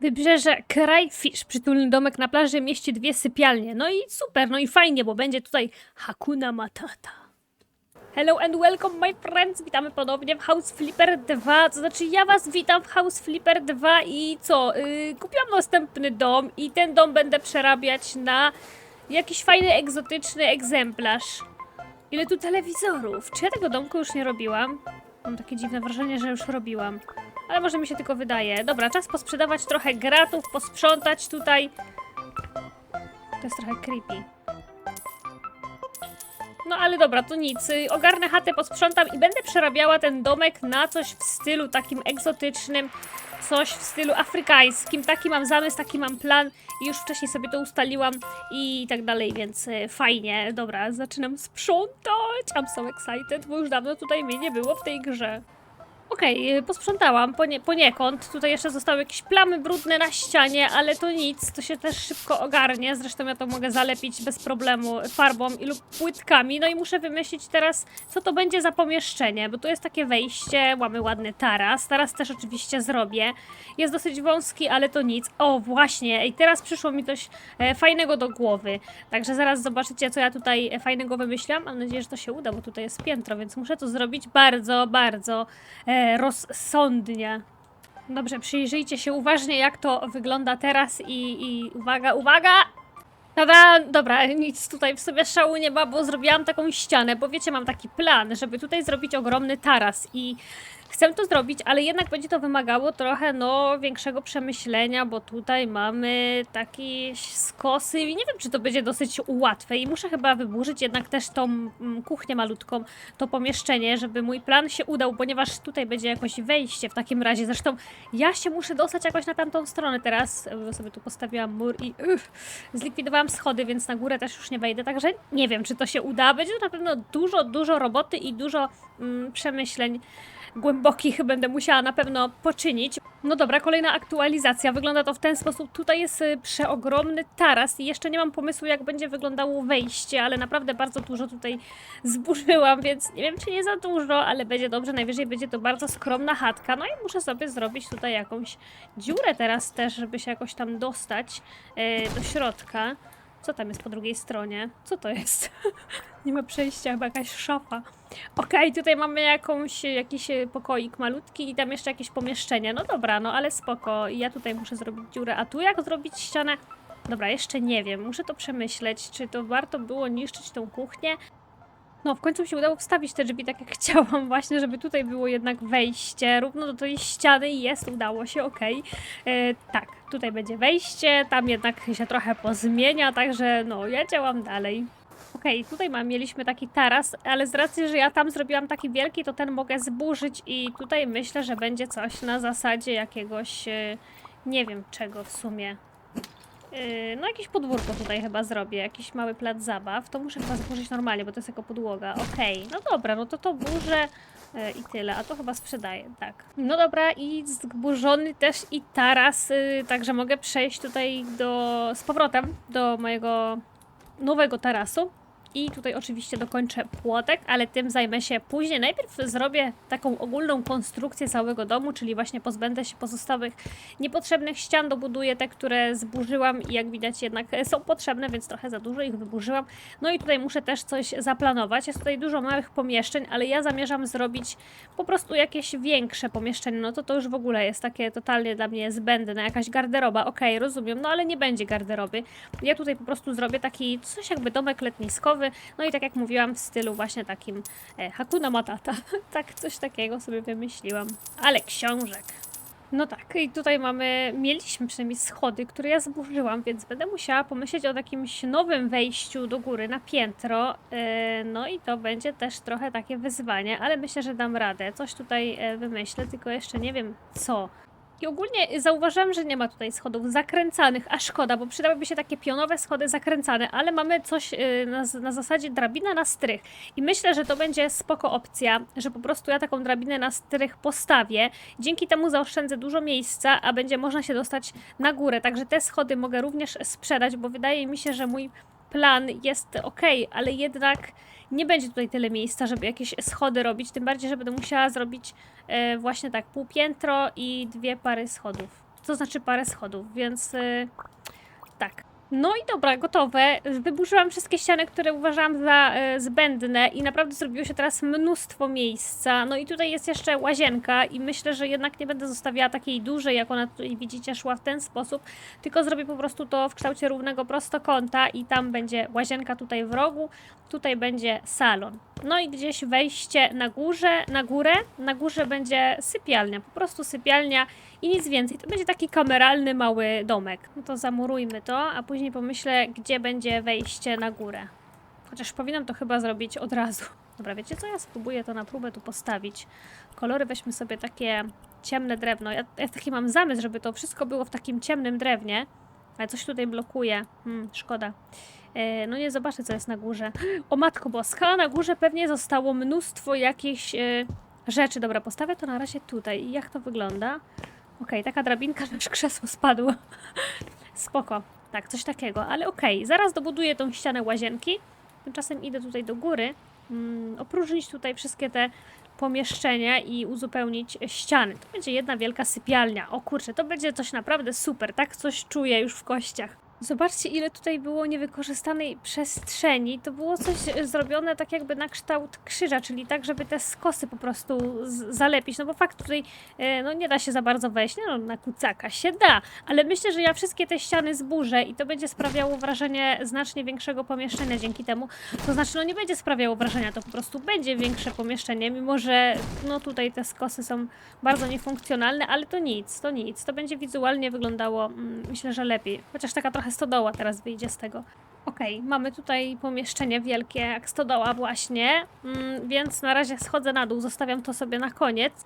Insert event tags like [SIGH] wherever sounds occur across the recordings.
Wybrzeże Crayfish, przytulny domek na plaży mieści dwie sypialnie. No i super, no i fajnie, bo będzie tutaj Hakuna Matata. Hello and welcome my friends, witamy ponownie w House Flipper 2, to znaczy ja was witam w House Flipper 2 i co, yy, kupiłam następny dom i ten dom będę przerabiać na jakiś fajny, egzotyczny egzemplarz. Ile tu telewizorów? Czy ja tego domku już nie robiłam? Mam takie dziwne wrażenie, że już robiłam. Ale może mi się tylko wydaje. Dobra, czas posprzedawać trochę gratów, posprzątać tutaj. To jest trochę creepy. No ale dobra, to nic. Ogarnę chatę, posprzątam i będę przerabiała ten domek na coś w stylu takim egzotycznym, coś w stylu afrykańskim. Taki mam zamysł, taki mam plan i już wcześniej sobie to ustaliłam i tak dalej, więc y, fajnie. Dobra, zaczynam sprzątać. I'm so excited, bo już dawno tutaj mnie nie było w tej grze. Okej, y, posprzątałam ponie, poniekąd. Tutaj jeszcze zostały jakieś plamy brudne na ścianie, ale to nic, to się też szybko ogarnie. Zresztą ja to mogę zalepić bez problemu farbą i lub płytkami. No i muszę wymyślić teraz, co to będzie za pomieszczenie, bo tu jest takie wejście, mamy ładny taras. Taras też oczywiście zrobię. Jest dosyć wąski, ale to nic. O, właśnie, i teraz przyszło mi coś e, fajnego do głowy. Także zaraz zobaczycie, co ja tutaj e, fajnego wymyśliłam. Mam nadzieję, że to się uda, bo tutaj jest piętro, więc muszę to zrobić bardzo, bardzo rozsądnie. Dobrze, przyjrzyjcie się uważnie, jak to wygląda teraz i, i uwaga, uwaga! Tada! Dobra, nic tutaj w sobie szału nie ma, bo zrobiłam taką ścianę, bo wiecie, mam taki plan, żeby tutaj zrobić ogromny taras i chcę to zrobić, ale jednak będzie to wymagało trochę, no, większego przemyślenia, bo tutaj mamy takie skosy i nie wiem, czy to będzie dosyć łatwe i muszę chyba wyburzyć jednak też tą mm, kuchnię malutką, to pomieszczenie, żeby mój plan się udał, ponieważ tutaj będzie jakoś wejście w takim razie. Zresztą ja się muszę dostać jakoś na tamtą stronę teraz, bo sobie tu postawiłam mur i uff, zlikwidowałam schody, więc na górę też już nie wejdę, także nie wiem, czy to się uda. Będzie to na pewno dużo, dużo roboty i dużo mm, przemyśleń głębokich będę musiała na pewno poczynić. No dobra, kolejna aktualizacja. Wygląda to w ten sposób. Tutaj jest y, przeogromny taras i jeszcze nie mam pomysłu, jak będzie wyglądało wejście, ale naprawdę bardzo dużo tutaj zburzyłam, więc nie wiem, czy nie za dużo, ale będzie dobrze. Najwyżej będzie to bardzo skromna chatka. No i muszę sobie zrobić tutaj jakąś dziurę teraz też, żeby się jakoś tam dostać y, do środka. Co tam jest po drugiej stronie? Co to jest? [LAUGHS] nie ma przejścia, chyba jakaś szafa. Okej, tutaj mamy jakąś, jakiś pokoik malutki i tam jeszcze jakieś pomieszczenie. No dobra, no ale spoko. Ja tutaj muszę zrobić dziurę, a tu jak zrobić ścianę? Dobra, jeszcze nie wiem. Muszę to przemyśleć, czy to warto było niszczyć tą kuchnię. No, w końcu mi się udało wstawić te drzwi tak jak [LAUGHS] chciałam właśnie, żeby tutaj było jednak wejście równo do tej ściany i jest, udało się, okej. E, Tak, tutaj będzie wejście, tam jednak się trochę pozmienia, także no, ja działam dalej. Okej, tutaj mam, mieliśmy taki taras, ale z racji, że ja tam zrobiłam taki wielki, to ten mogę zburzyć i tutaj myślę, że będzie coś na zasadzie jakiegoś, e, nie wiem czego w sumie. E, No jakieś podwórko tutaj chyba zrobię, jakiś mały plac zabaw. To muszę chyba zburzyć normalnie, bo to jest jako podłoga. Okej, no dobra, no to to burzę i tyle, a to chyba sprzedaję, tak. No dobra i zburzony też i taras, y, także mogę przejść tutaj do, z powrotem do mojego nowego tarasu. I tutaj oczywiście dokończę płotek, ale tym zajmę się później. Najpierw zrobię taką ogólną konstrukcję całego domu, czyli właśnie pozbędę się pozostałych niepotrzebnych ścian, dobuduję te, które zburzyłam i jak widać jednak są potrzebne, więc trochę za dużo ich wyburzyłam. No i tutaj muszę też coś zaplanować. Jest tutaj dużo małych pomieszczeń, ale ja zamierzam zrobić po prostu jakieś większe pomieszczenie. No to to już w ogóle jest takie totalnie dla mnie zbędne. Jakaś garderoba, okej, rozumiem, no ale nie będzie garderoby. Ja tutaj po prostu zrobię taki coś jakby domek letniskowy, no i tak jak mówiłam, w stylu właśnie takim e, Hakuna Matata. [LAUGHS] tak, coś takiego sobie wymyśliłam. Ale książek. No tak, i tutaj mamy, mieliśmy przynajmniej schody, które ja zburzyłam, więc będę musiała pomyśleć o jakimś nowym wejściu do góry na piętro. E, no i to będzie też trochę takie wyzwanie, ale myślę, że dam radę. Coś tutaj e, wymyślę, tylko jeszcze nie wiem co. I ogólnie zauważyłam, że nie ma tutaj schodów zakręcanych, a szkoda, bo przydałyby się takie pionowe schody zakręcane, ale mamy coś y, na, na zasadzie drabina na strych. I myślę, że to będzie spoko opcja, że po prostu ja taką drabinę na strych postawię. Dzięki temu zaoszczędzę dużo miejsca, a będzie można się dostać na górę. Także te schody mogę również sprzedać, bo wydaje mi się, że mój plan jest ok, ale jednak nie będzie tutaj tyle miejsca, żeby jakieś schody robić, tym bardziej, że będę musiała zrobić e, właśnie tak półpiętro i dwie pary schodów. to znaczy parę schodów, więc y, tak. No i dobra, gotowe. Wyburzyłam wszystkie ściany, które uważałam za e, zbędne i naprawdę zrobiło się teraz mnóstwo miejsca. No i tutaj jest jeszcze łazienka i myślę, że jednak nie będę zostawiała takiej dużej, jak ona tutaj widzicie szła w ten sposób, tylko zrobię po prostu to w kształcie równego prostokąta i tam będzie łazienka tutaj w rogu, tutaj będzie salon. No i gdzieś wejście na górze, na górę, na górze będzie sypialnia, po prostu sypialnia i nic więcej. To będzie taki kameralny mały domek. No to zamurujmy to, a później pomyślę, gdzie będzie wejście na górę. Chociaż powinnam to chyba zrobić od razu. [LAUGHS] Dobra, wiecie co? Ja spróbuję to na próbę tu postawić. Kolory weźmy sobie takie ciemne drewno. Ja, ja taki mam zamysł, żeby to wszystko było w takim ciemnym drewnie. Ale coś tutaj blokuje. Hmm, szkoda. E, no nie zobaczę, co jest na górze. [GASPS] O matko boska, na górze pewnie zostało mnóstwo jakichś e, rzeczy. Dobra, postawię to na razie tutaj. I jak to wygląda? Okej, taka drabinka, że krzesło spadło. [LAUGHS] Spoko. Tak, coś takiego, ale okej. Zaraz dobuduję tą ścianę łazienki. Tymczasem idę tutaj do góry. Mm, opróżnić tutaj wszystkie te pomieszczenia i uzupełnić ściany. To będzie jedna wielka sypialnia. O kurczę, to będzie coś naprawdę super. Tak coś czuję już w kościach. Zobaczcie, ile tutaj było niewykorzystanej przestrzeni. To było coś e, zrobione tak jakby na kształt krzyża, czyli tak, żeby te skosy po prostu zalepić. No bo fakt tutaj e, no nie da się za bardzo wejść. No, na kucaka się da, ale myślę, że ja wszystkie te ściany zburzę i to będzie sprawiało wrażenie znacznie większego pomieszczenia dzięki temu. To znaczy, no nie będzie sprawiało wrażenia, to po prostu będzie większe pomieszczenie, mimo że no tutaj te skosy są bardzo niefunkcjonalne, ale to nic, to nic. To będzie wizualnie wyglądało, mm, myślę, że lepiej. Chociaż taka trochę stodoła teraz wyjdzie z tego. Okej, mamy tutaj pomieszczenie wielkie, jak stodoła właśnie, mm, więc na razie schodzę na dół, zostawiam to sobie na koniec.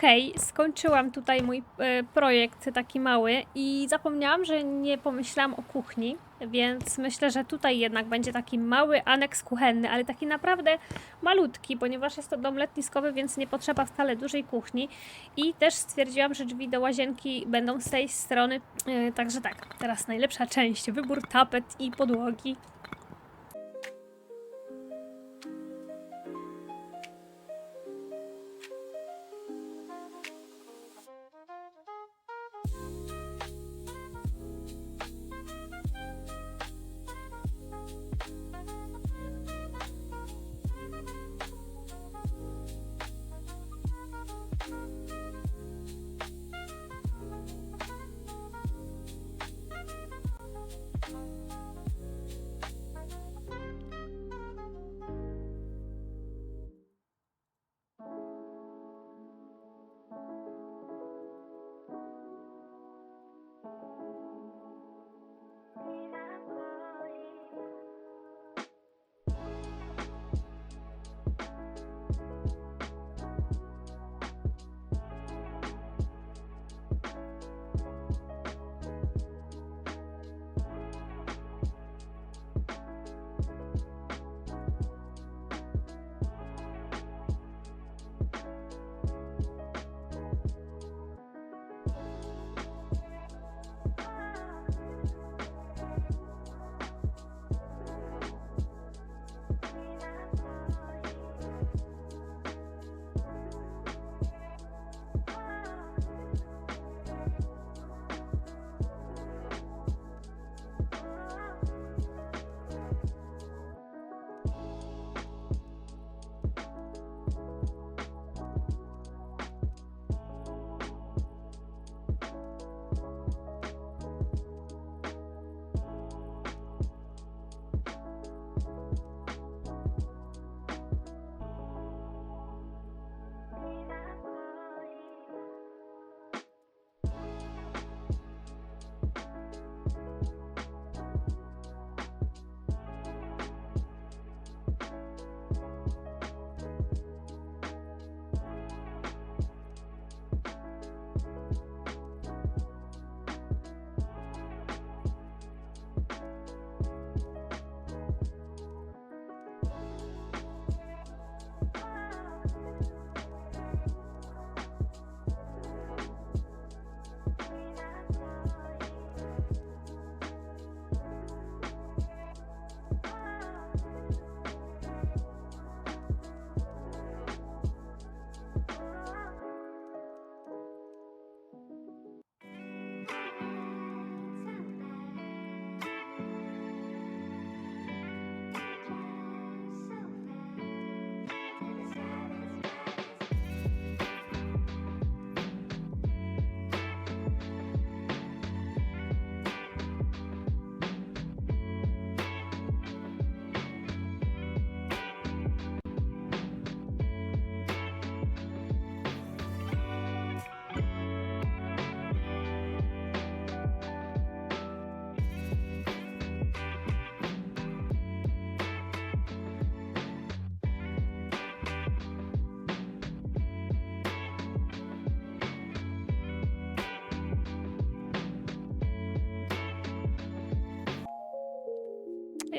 Okej, skończyłam tutaj mój e, projekt taki mały i zapomniałam, że nie pomyślałam o kuchni, więc myślę, że tutaj jednak będzie taki mały aneks kuchenny, ale taki naprawdę malutki, ponieważ jest to dom letniskowy, więc nie potrzeba wcale dużej kuchni. I też stwierdziłam, że drzwi do łazienki będą z tej strony. E, także tak, teraz najlepsza część, wybór tapet i podłogi.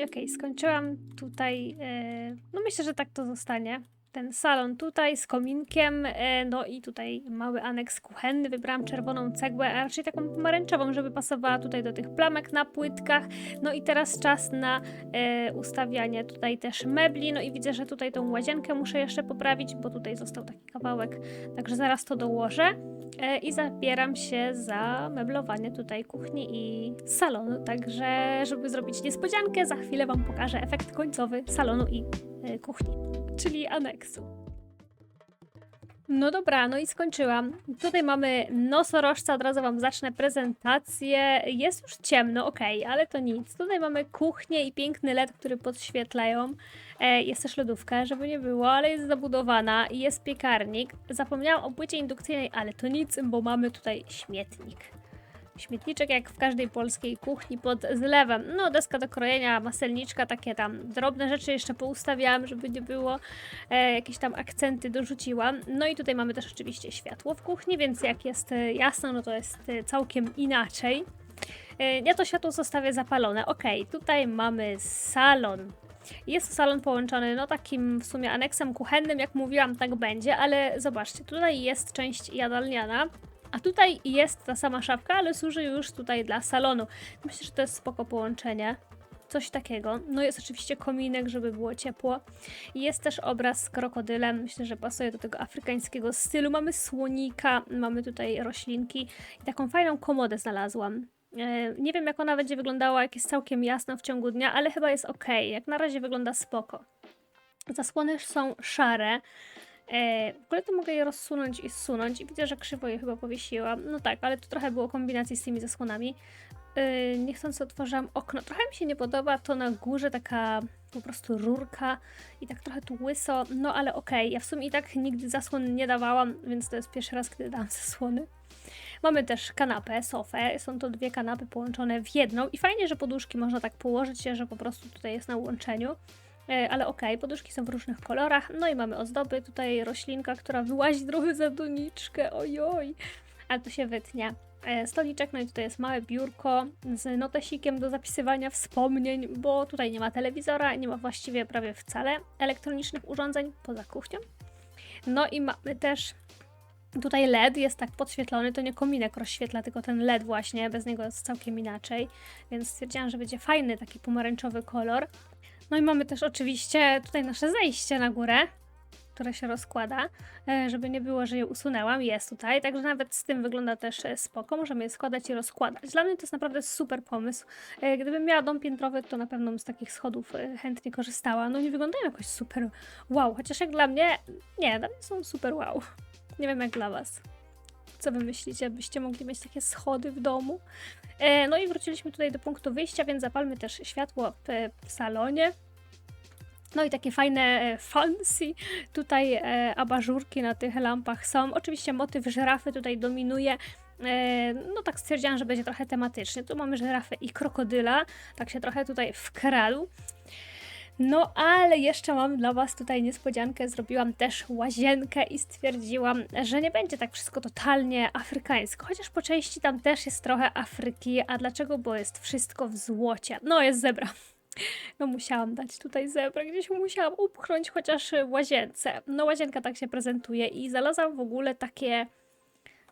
Okej, skończyłam tutaj. e, No myślę, że tak to zostanie. Ten salon tutaj z kominkiem, e, no i tutaj mały aneks kuchenny. Wybrałam czerwoną cegłę, a raczej taką pomarańczową, żeby pasowała tutaj do tych plamek na płytkach. No i teraz czas na e, ustawianie tutaj też mebli. No i widzę, że tutaj tą łazienkę muszę jeszcze poprawić, bo tutaj został taki kawałek, także zaraz to dołożę. E, I zabieram się za meblowanie tutaj kuchni i salonu. Także, żeby zrobić niespodziankę, za chwilę Wam pokażę efekt końcowy salonu i e, kuchni, czyli aneksu. No dobra, no i skończyłam. Tutaj mamy nosorożca, od razu Wam zacznę prezentację. Jest już ciemno, ok, ale to nic. Tutaj mamy kuchnię i piękny LED, który podświetlają. E, jest też lodówka, żeby nie było, ale jest zabudowana jest piekarnik. Zapomniałam o płycie indukcyjnej, ale to nic, bo mamy tutaj śmietnik. Śmietniczek jak w każdej polskiej kuchni pod zlewem. No, deska do krojenia, maselniczka, takie tam drobne rzeczy jeszcze poustawiałam, żeby nie było. E, jakieś tam akcenty dorzuciłam. No i tutaj mamy też oczywiście światło w kuchni, więc jak jest e, jasno, no to jest e, całkiem inaczej. E, ja to światło zostawię zapalone. Ok, tutaj mamy salon. Jest to salon połączony no takim w sumie aneksem kuchennym, jak mówiłam, tak będzie, ale zobaczcie, tutaj jest część jadalniana, a tutaj jest ta sama szafka, ale służy już tutaj dla salonu. Myślę, że to jest spoko połączenie. Coś takiego. No jest oczywiście kominek, żeby było ciepło. Jest też obraz z krokodylem. Myślę, że pasuje do tego afrykańskiego stylu. Mamy słonika, mamy tutaj roślinki i taką fajną komodę znalazłam. E, Nie wiem, jak ona będzie wyglądała, jak jest całkiem jasno w ciągu dnia, ale chyba jest ok. Jak na razie wygląda spoko. Zasłony są szare. E, w ogóle to mogę je rozsunąć i zsunąć widzę, że krzywo je chyba powiesiłam. No tak, ale to trochę było kombinacji z tymi zasłonami. E, niechcący otworzyłam okno. Trochę mi się nie podoba to na górze taka po prostu rurka i tak trochę tu łyso, no ale okej. Ja w sumie i tak nigdy zasłon nie dawałam, więc to jest pierwszy raz, kiedy dałam [LAUGHS] zasłony. Mamy też kanapę, sofę. Są to dwie kanapy połączone w jedną i fajnie, że poduszki można tak położyć się, że po prostu tutaj jest na łączeniu. E, Ale okej, poduszki są w różnych kolorach. No i mamy ozdoby. Tutaj roślinka, która wyłazi trochę za doniczkę. Ojoj. Ale to się wytnie. E, Stoliczek, no i tutaj jest małe biurko z notesikiem do zapisywania wspomnień, bo tutaj nie ma telewizora, nie ma właściwie prawie wcale elektronicznych urządzeń poza kuchnią. No i mamy też Tutaj LED jest tak podświetlony, to nie kominek rozświetla, tylko ten LED właśnie, bez niego jest całkiem inaczej, więc stwierdziłam, że będzie fajny taki pomarańczowy kolor. No i mamy też oczywiście tutaj nasze zejście na górę, które się rozkłada, e, żeby nie było, że je usunęłam, jest tutaj, także nawet z tym wygląda też e, spoko, możemy je składać i rozkładać. Dla mnie to jest naprawdę super pomysł. E, Gdybym miała dom piętrowy, to na pewno bym z takich schodów chętnie korzystała. No nie wyglądają jakoś super wow, chociaż jak dla mnie, nie, dla mnie są super wow. Nie wiem jak dla Was. Co wy myślicie, byście mogli mieć takie schody w domu? E, no i wróciliśmy tutaj do punktu wyjścia, więc zapalmy też światło w, salonie. No i takie fajne e, fancy tutaj e, abażurki na tych lampach są. Oczywiście motyw żyrafy tutaj dominuje. No tak stwierdziłam, że będzie trochę tematycznie. Tu mamy żyrafę i krokodyla. Tak się trochę tutaj wkradł. No, ale jeszcze mam dla Was tutaj niespodziankę. Zrobiłam też łazienkę i stwierdziłam, że nie będzie tak wszystko totalnie afrykańsko. Chociaż po części tam też jest trochę Afryki. A dlaczego? Bo jest wszystko w złocie. No, jest zebra. [LAUGHS] No, musiałam dać tutaj zebra. Gdzieś musiałam upchnąć chociaż w łazience. No, łazienka tak się prezentuje i znalazłam w ogóle takie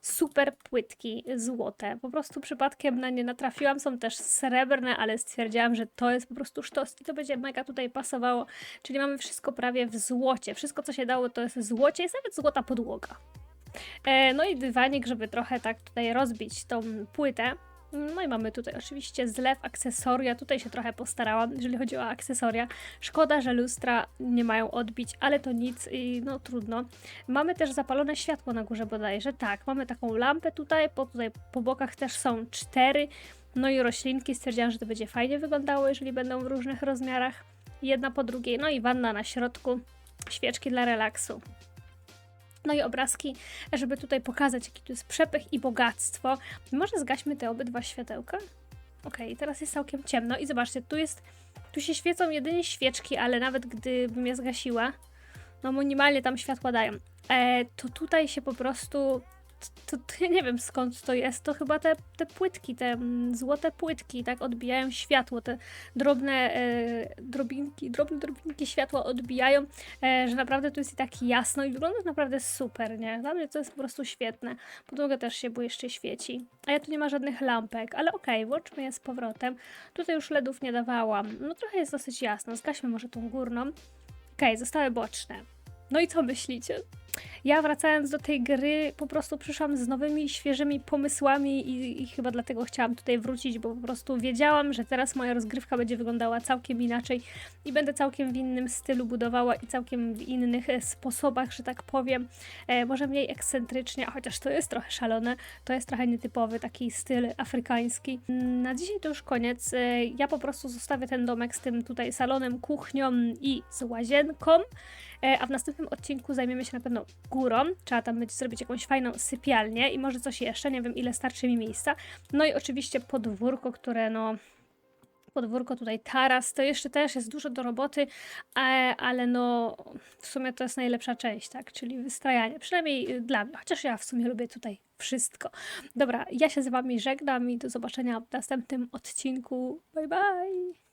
super płytki złote. Po prostu przypadkiem na nie natrafiłam. Są też srebrne, ale stwierdziłam, że to jest po prostu sztos i to będzie mega tutaj pasowało. Czyli mamy wszystko prawie w złocie. Wszystko, co się dało, to jest złocie. Jest nawet złota podłoga. E, no i dywanik, żeby trochę tak tutaj rozbić tą płytę. No i mamy tutaj oczywiście zlew, akcesoria. Tutaj się trochę postarałam, jeżeli chodzi o akcesoria. Szkoda, że lustra nie mają odbić, ale to nic i no trudno. Mamy też zapalone światło na górze bodajże. Tak, mamy taką lampę tutaj, po, tutaj po bokach też są cztery. No i roślinki. Stwierdziłam, że to będzie fajnie wyglądało, jeżeli będą w różnych rozmiarach. Jedna po drugiej. No i wanna na środku. Świeczki dla relaksu. No i obrazki, żeby tutaj pokazać, jaki tu jest przepych i bogactwo. Może zgaśmy te obydwa światełka? Okej, teraz jest całkiem ciemno i zobaczcie, tu jest, tu się świecą jedynie świeczki, ale nawet gdybym je zgasiła, no minimalnie tam światła dają, e, to tutaj się po prostu to, to ja nie wiem skąd to jest. To chyba te, te płytki, te mm, złote płytki, tak odbijają światło. Te drobne e, drobinki, drobne drobinki światła odbijają, e, że naprawdę tu jest i tak jasno i wygląda naprawdę super, nie? Dla mnie to jest po prostu świetne. Podłoga też się błyszczy, świeci. A ja tu nie ma żadnych lampek, ale okej, włączmy je z powrotem. Tutaj już LEDów nie dawałam. No trochę jest dosyć jasno. Zgaśmy może tą górną. Okej, zostały boczne. No i co myślicie? Ja wracając do tej gry, po prostu przyszłam z nowymi, świeżymi pomysłami i, i chyba dlatego chciałam tutaj wrócić, bo po prostu wiedziałam, że teraz moja rozgrywka będzie wyglądała całkiem inaczej i będę całkiem w innym stylu budowała i całkiem w innych e, sposobach, że tak powiem. E, może mniej ekscentrycznie, chociaż to jest trochę szalone, to jest trochę nietypowy taki styl afrykański. Na dzisiaj to już koniec. E, ja po prostu zostawię ten domek z tym tutaj salonem, kuchnią i z łazienką. E, A w następnym odcinku zajmiemy się na pewno górą. Trzeba tam zrobić jakąś fajną sypialnię i może coś jeszcze, nie wiem ile starczy mi miejsca. No i oczywiście podwórko, które no podwórko tutaj taras, to jeszcze też jest dużo do roboty, ale no w sumie to jest najlepsza część, tak, czyli wystrajanie, przynajmniej y, dla mnie, chociaż ja w sumie lubię tutaj wszystko. Dobra, ja się z Wami żegnam i do zobaczenia w następnym odcinku. Bye bye!